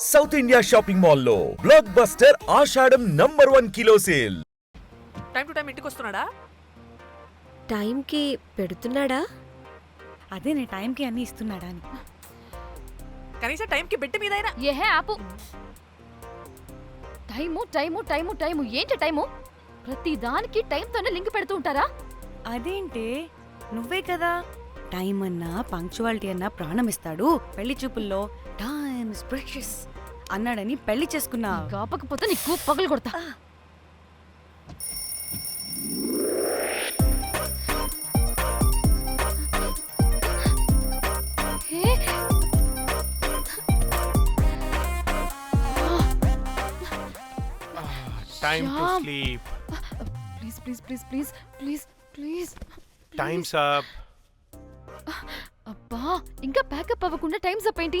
South India shopping మాల్లో blockbuster Ashadham number one kilo sale time to time ఇంటికి వస్తున్నాడా టైంకి పెడుతున్నాడా? అదే నే టైంకి అన్ని ఇస్తున్నాడా అని. కనీసం టైంకి బెట్టి మీదైనా. ఏహే ఆపు. టైము టైము టైము టైము ఏంటి టైము ప్రతి దానికి టైంతోనే లింక్ పెడుతూ ఉంటారా? అదేంటే నువ్వే కదా. టైం అన్నా పంక్చువాలిటీ అన్నా ప్రాణం ఇస్తాడు. పెళ్ళి చూపుల్లో టైమ్ ప్రెషస్ అన్నాడని పెళ్ళి చేసుకున్నా కాపకపోతే నీకు పగలు కొడతా. To Shyam. Sleep please please please please please please times up అబ్బా ఇంకా ప్యాకప్ అవ్వకుండా టైం అప్ ఏంటి?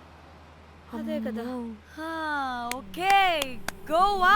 అదే కదా. హా, ఓకే. గోవా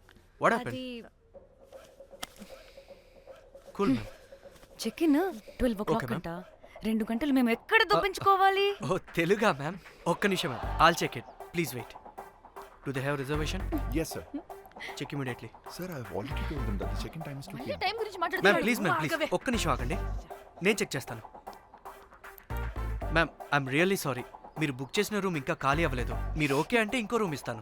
happened? అది Cool, ma'am. Check in twelve oh Okay, clock ma'am. అంట. రెండు గంటలు మేము ఎక్కడ దొప్పించుకోవాలి Oh, తెలుగా మ్యామ్. ఒక్క నిమిషం ma'am. All check it please wait do they have reservation yes sir check immediately sir I already told them that the check in time is 2 మళ్ళీ p.m. Time గురించి ma'am మాట్లాడుతున్నాడు ప్లీజ్ మ్యామ్ ప్లీజ్ ఒక్క నిమిషం ఆగండి. నేను check చేస్తాను. Ma'am I'm really sorry మీరు book చేసిన రూమ్ ఇంకా ఖాళీ అవ్వలేదు. మీరు ఓకే అంటే ఇంకో రూమ్ ఇస్తాను.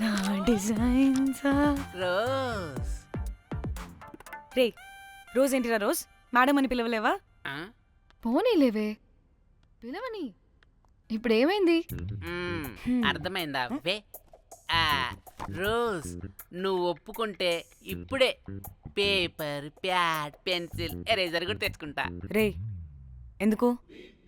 నా డిజైన్స్ రోజ్ రే రోజ్ ఏంటిరా రోజ్? మేడం అని పిలవలేవా పోనీలేవే. పిలవని. ఇప్పుడు ఏమైంది అర్థమైందా? వే. ఆ, రోజ్ నువ్వు ఒప్పుకుంటే ఇప్పుడే పేపర్ ప్యాడ్ పెన్సిల్ ఎరేజర్ కూడా తెచ్చుకుంటా. రే ఎందుకు?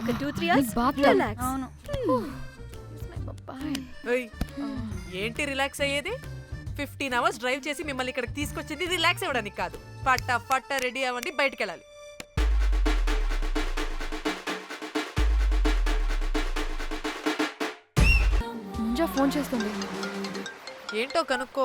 ఒక టూ త్రీ అవర్స్? రిలాక్స్ అవును. ఏంటి రిలాక్స్ అయ్యేది? ఫిఫ్టీన్ అవర్స్ డ్రైవ్ చేసి మిమ్మల్ని ఇక్కడికి తీసుకొచ్చింది రిలాక్స్ అవ్వడానికి కాదు. పట్ట పట్ట రెడీ అవ్వండి బయటికి వెళ్ళాలి ఫోన్ చేస్తుంది. ఏంటో కనుక్కో?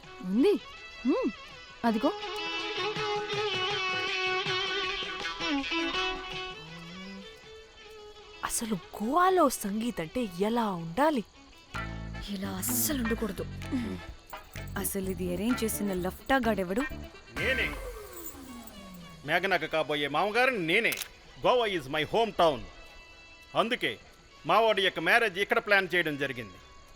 ఉంది. మ్మ్. అదిగో. అసలు గోవాలో సంగీత్ అంటే ఎలా ఉండాలి? ఇలా అస్సలు ఉండకూడదు. అసలు ఇది అరేంజ్ చేసిన లఫ్టా గాడెవడు? నేనే. మేఘనకు కాబోయే మామగారు నేనే. Goa is my home town అందుకే మావాడి యొక్క మ్యారేజ్ ఇక్కడ ప్లాన్ చేయడం జరిగింది.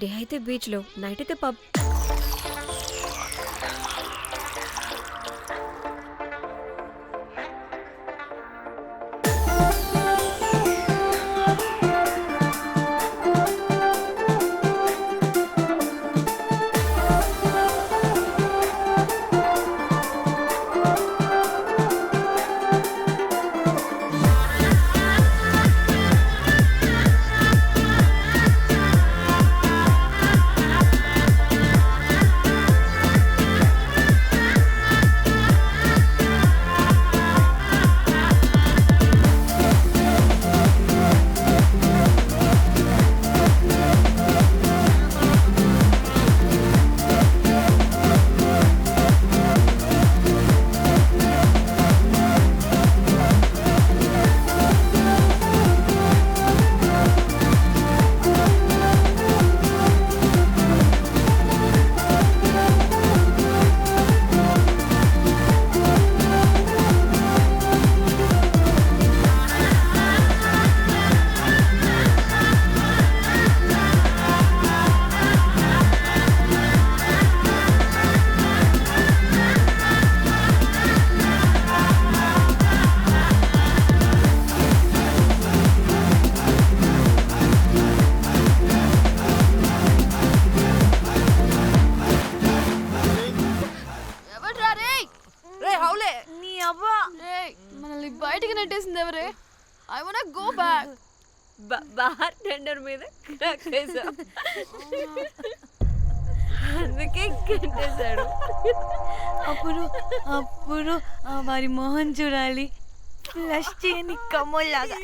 డే అయితే బీచ్లో నైట్ అయితే పబ్. బార్ టెండర్ మీద క్రాక్ వేసాం అందుకే కట్టేశాడు అప్పుడు అప్పుడు వారి మొహం చూడాలి. ఫ్లష్ చేయని కమ్మలాగా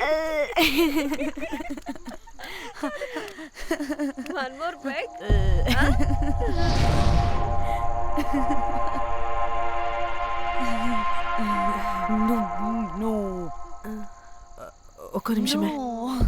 వన్ మోర్ బ్యాక్ ఒక్క నిమిషమే.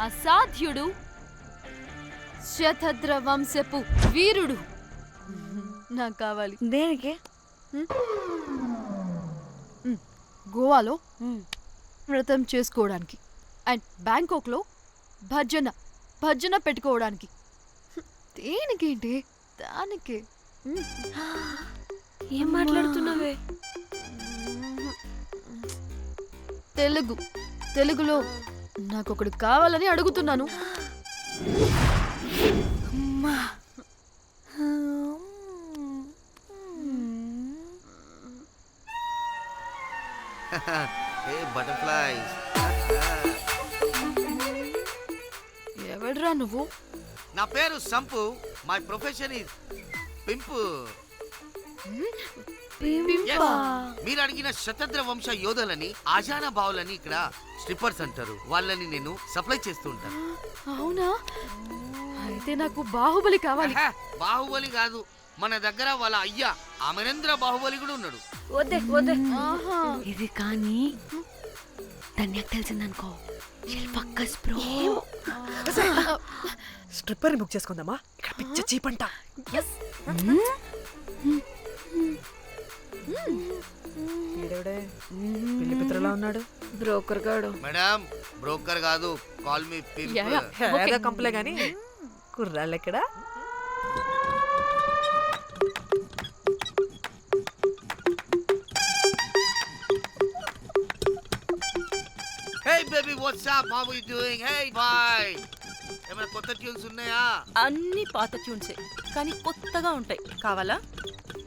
అసాధ్యుడు. శతద్ర వంశపు వీరుడు. నాకు కావాలి. దేనికి? గోవాలో వ్రతం చేసుకోవడానికి అండ్ బ్యాంకాక్లో భజన భజన పెట్టుకోవడానికి. దేనికేంటి? దానికి. ఏం మాట్లాడుతున్నావే? తెలుగు. తెలుగులో నాకు ఒకడు కావాలని అడుగుతున్నాను. బటర్ఫ్లైస్ ఎవడ్రా నువ్వు? నా పేరు Sampu. My profession is pimp Yes. మీరు అడిగిన శతద్ర వంశ యోధులని ఆజానా బావులని ఇక్కడ స్ట్రిప్పర్స్ అంటారు. వాళ్ళని నేను సప్లై చేస్తూ ఉంటాను. అవునా? అయితే నాకు బాహుబలి కావాలి. ఆహా, బాహుబలి కాదు. మన దగ్గర వాళ్ళ అయ్యా అమరేంద్ర బాహుబలి కూడా ఉన్నాడు. వద్దే వద్దే. ఆహా. ఇది కానీ ధన్యకు తెలిసిందనుకో. ఫక్కస్ బ్రో. స్ట్రిప్పర్ బుక్ చేసుకుందామా? ఇక్కడ పిచ్చ చీపంట. ఈడెవడే పిల్లి పిత్రలా ఉన్నాడు. బ్రోకర్ గాడు. మేడం బ్రోకర్ కాదు కాల్ మీ ఏదో కంపలే గాని. కుర్రాళ్ళు ఎక్కడ? Hey baby what's up how you doing hey boy ఏమైనా కొత్త ట్యూన్స్ ఉన్నాయా? అన్ని పాత ట్యూన్సే కానీ కొత్తగా ఉంటాయి. కావాలా?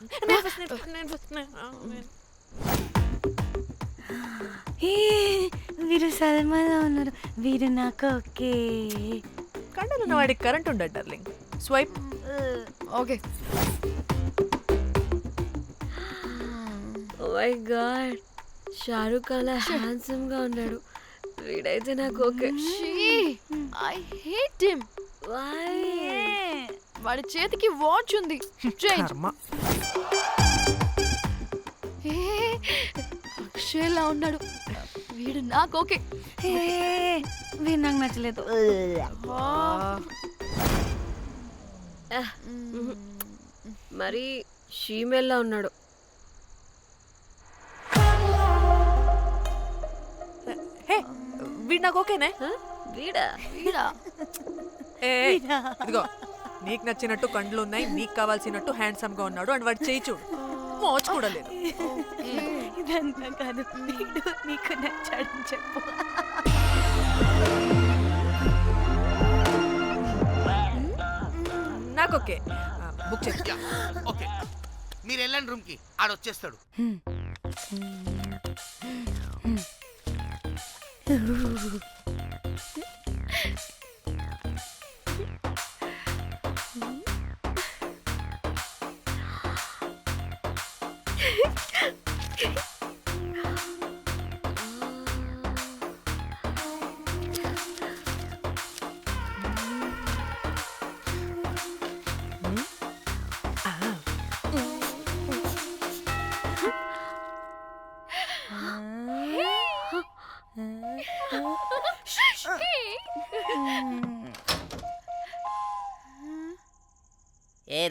మ్మ్. వీరు సల్మాలో ఉన్నారు వీరు నాకు ఓకే. కండలున్న వాడికి కరెంట్ ఉండడు darling swipe okay oh my God Shahrukh అలా హ్యాండ్సమ్గా ఉన్నాడు. వీడైతే నాకు okay. I hate him why వాడి చేతికి వాచ్ ఉంది. చేంజ్. కర్మ. అక్షయ్లా ఉన్నాడు. వీడు నాకు ఓకే. వీరు నాకు నచ్చలేదు. మరి షీమేల్లా ఉన్నాడు. హే వీడు నాకు ఓకేనే? హ? వీడా? వీడా? ఇదిగో. నీకు నచ్చినట్టు కండ్లు ఉన్నాయి నీకు కావాల్సినట్టు హ్యాండ్సమ్గా ఉన్నాడు అండ్ వాడు చేయి చూడు. మోచు కూడా లేదు. ఇదంతా కాదు వీడు నీకు నచ్చాడని చెప్పు. నాకు ఓకే. బుక్ చేసి యా, ఓకే. మీరు వెళ్ళండి రూమ్కి. ఆడ వచ్చేస్తాడు.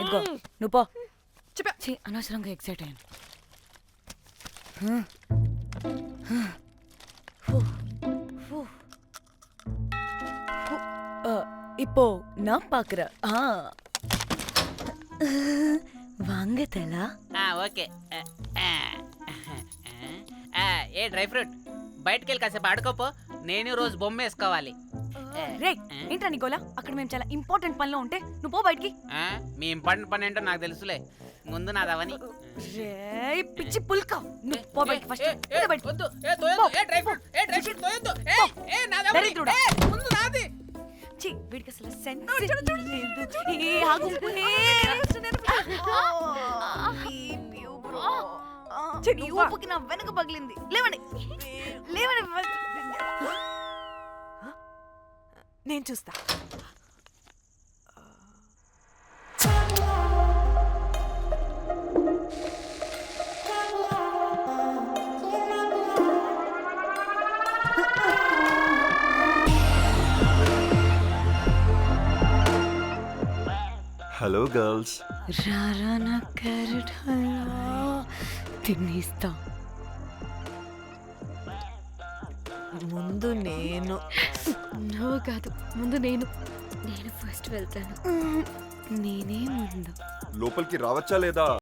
ఇదిగో నువ్వు పో ఛీ, అనవసరంగా ఎక్సైట్ అయ్యాను இப்போ நான் பாக்குறேன் ஆ வாங்க தலா ఓకే ఏ డ్రై ఫ్రూట్ బయటకు వెళ్ళి కాసేపు ఆడుకోపో నేను ఈ రోజు బొమ్మ వేసుకోవాలి రే ఏంట్రా నికోలా? అక్కడ మేము చాలా ఇంపార్టెంట్ పనిలో ఉంటే నువ్వు పో బయటికి. ఆ, మీ ఇంపార్టెంట్ పని ఏంటో నాకు తెలుసులే. ముందు నాదవని రే పిచ్చి పుల్క. నువ్వు పో బయటికి ఫస్ట్ బయటికి. దరిద్రుడా. నాది. ఛీ, వీడికి అసలు సెన్స్ లేదు. ఏ ఆగు ఏ, ఛీ, నీ ఊపుకి నా వెనక పగిలింది. లేవండి. నేను చూస్తా. హలో గర్ల్స్ రారా నా క్యారెట్ హల్వా తినేస్తా. ముందు నేను నువ్వు కాదు ముందు నేను. నేను ఫస్ట్ వెళ్తాను. నేనే ముందు. లోపలికి రావచ్చా లేదా?